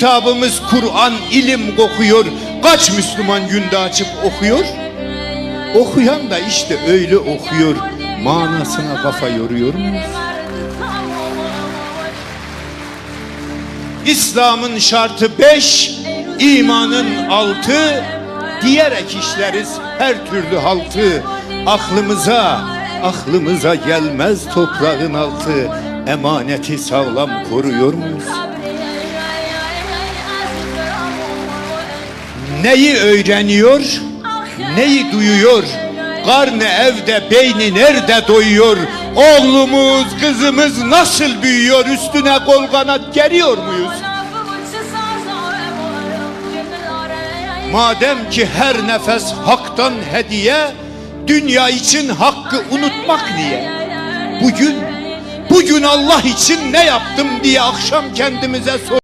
Kitabımız Kur'an ilim kokuyor. Kaç Müslüman günde açıp okuyor? Okuyan da işte öyle okuyor. Manasına kafa yoruyor mu? İslam'ın şartı beş, imanın altı, diyerek işleriz her türlü haltı. Aklımıza, aklımıza gelmez toprağın altı. Emaneti sağlam koruyor muyuz? Neyi öğreniyor, neyi duyuyor? Karnı evde, beyni nerede doyuyor? Oğlumuz, kızımız nasıl büyüyor? Üstüne kol kanat geriyor muyuz? Madem ki her nefes haktan hediye, dünya için hakkı unutmak niye? Bugün, bugün Allah için ne yaptım diye akşam kendimize sor.